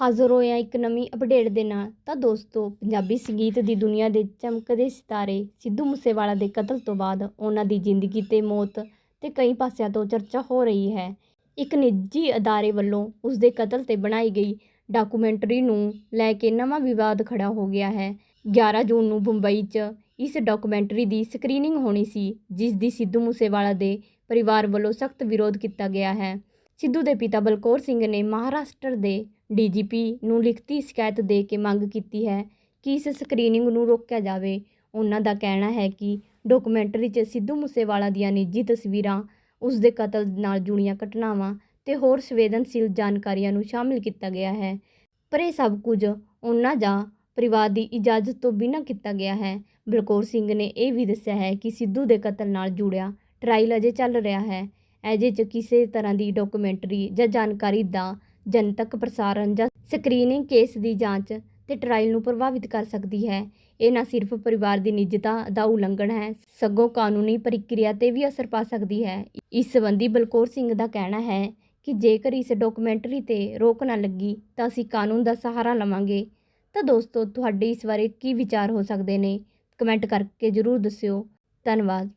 ਹਾਜ਼ਰ ਹੋਇਆ ਇੱਕ ਨਵੀਂ ਅਪਡੇਟ ਦੇ ਨਾਲ। ਤਾਂ ਦੋਸਤੋ, ਪੰਜਾਬੀ ਸੰਗੀਤ ਦੀ ਦੁਨੀਆ ਦੇ ਚਮਕਦੇ ਸਿਤਾਰੇ ਸਿੱਧੂ ਮੂਸੇਵਾਲਾ ਦੇ ਕਤਲ ਤੋਂ ਬਾਅਦ ਉਹਨਾਂ ਦੀ ਜ਼ਿੰਦਗੀ ਤੇ ਮੌਤ ਤੇ ਕਈ ਪਾਸਿਆਂ ਤੋਂ ਚਰਚਾ ਹੋ ਰਹੀ ਹੈ। ਇੱਕ ਨਿੱਜੀ ਅਦਾਰੇ ਵੱਲੋਂ ਉਸ ਦੇ ਕਤਲ ਤੇ ਬਣਾਈ ਗਈ ਡਾਕੂਮੈਂਟਰੀ ਨੂੰ ਲੈ ਕੇ ਨਵਾਂ ਵਿਵਾਦ ਖੜਾ ਹੋ ਗਿਆ ਹੈ। 11 ਜੂਨ ਨੂੰ ਮੁੰਬਈ 'ਚ ਇਸ ਡਾਕੂਮੈਂਟਰੀ ਦੀ ਸਕਰੀਨਿੰਗ ਹੋਣੀ ਸੀ, ਜਿਸ ਦੀ ਸਿੱਧੂ ਮੂਸੇਵਾਲਾ ਦੇ ਪਰਿਵਾਰ ਵੱਲੋਂ ਸਖਤ ਵਿਰੋਧ ਕੀਤਾ ਗਿਆ ਹੈ। ਸਿੱਧੂ ਦੇ ਪਿਤਾ ਬਲਕੌਰ ਸਿੰਘ ਨੇ ਮਹਾਰਾਸ਼ਟਰ ਦੇ ਡੀਜੀਪੀ ਨੂੰ ਲਿਖਤੀ ਸ਼ਿਕਾਇਤ ਦੇ ਕੇ ਮੰਗ ਕੀਤੀ ਹੈ ਕਿ ਇਸ ਸਕਰੀਨਿੰਗ ਨੂੰ ਰੋਕਿਆ ਜਾਵੇ। ਉਹਨਾਂ ਦਾ ਕਹਿਣਾ ਹੈ ਕਿ ਡਾਕੂਮੈਂਟਰੀ 'ਚ ਸਿੱਧੂ ਮੂਸੇਵਾਲਾ ਦੀਆਂ ਨਿੱਜੀ ਤਸਵੀਰਾਂ, ਉਸ ਦੇ ਕਤਲ ਨਾਲ ਜੁੜੀਆਂ ਘਟਨਾਵਾਂ ਤੇ ਹੋਰ ਸੰਵੇਦਨਸ਼ੀਲ ਜਾਣਕਾਰੀਆਂ ਨੂੰ ਸ਼ਾਮਿਲ ਕੀਤਾ ਗਿਆ ਹੈ। ਪਰ ਇਹ ਸਭ ਕੁਝ ਉਹਨਾਂ ਜਾਂ ਪਰਿਵਾਰ ਦੀ ਇਜਾਜ਼ਤ ਤੋਂ ਬਿਨਾਂ ਕੀਤਾ ਗਿਆ ਹੈ। ਬਲਕੌਰ ਸਿੰਘ ਨੇ ਇਹ ਵੀ ਦੱਸਿਆ ਹੈ ਕਿ ਸਿੱਧੂ ਦੇ ਕਤਲ ਨਾਲ ਜੁੜਿਆ ਟਰਾਇਲ ਅਜੇ ਚੱਲ ਰਿਹਾ ਹੈ। ਅਜੇ 'ਚ ਕਿਸੇ ਤਰ੍ਹਾਂ ਦੀ ਡਾਕੂਮੈਂਟਰੀ ਜਾਂ ਜਾਣਕਾਰੀ ਦਾ ਜਨਤਕ ਪ੍ਰਸਾਰਣ ਜਾਂ ਸਕਰੀਨਿੰਗ ਕੇਸ ਦੀ ਜਾਂਚ ਤੇ ਟਰਾਇਲ ਨੂੰ ਪ੍ਰਭਾਵਿਤ ਕਰ ਸਕਦੀ ਹੈ। ਇਹ ਨਾ ਸਿਰਫ ਪਰਿਵਾਰ ਦੀ ਨਿੱਜਤਾ ਦਾ ਉਲੰਘਣ ਹੈ, ਸਗੋਂ ਕਾਨੂੰਨੀ ਪ੍ਰਕਿਰਿਆ ਤੇ ਵੀ ਅਸਰ ਪਾ ਸਕਦੀ ਹੈ। ਇਸ ਸੰਬੰਧੀ ਬਲਕੌਰ ਸਿੰਘ ਦਾ ਕਹਿਣਾ ਹੈ ਕਿ ਜੇਕਰ ਇਸ ਡਾਕੂਮੈਂਟਰੀ ਤੇ ਰੋਕ ਨਾ ਲੱਗੀ ਤਾਂ ਅਸੀਂ ਕਾਨੂੰਨ ਦਾ ਸਹਾਰਾ ਲਵਾਂਗੇ। ਤਾਂ ਦੋਸਤੋ, ਤੁਹਾਡੇ ਇਸ ਬਾਰੇ ਕੀ ਵਿਚਾਰ ਹੋ ਸਕਦੇ ਨੇ? ਕਮੈਂਟ ਕਰਕੇ ਜ਼ਰੂਰ ਦੱਸਿਓ। ਧੰਨਵਾਦ।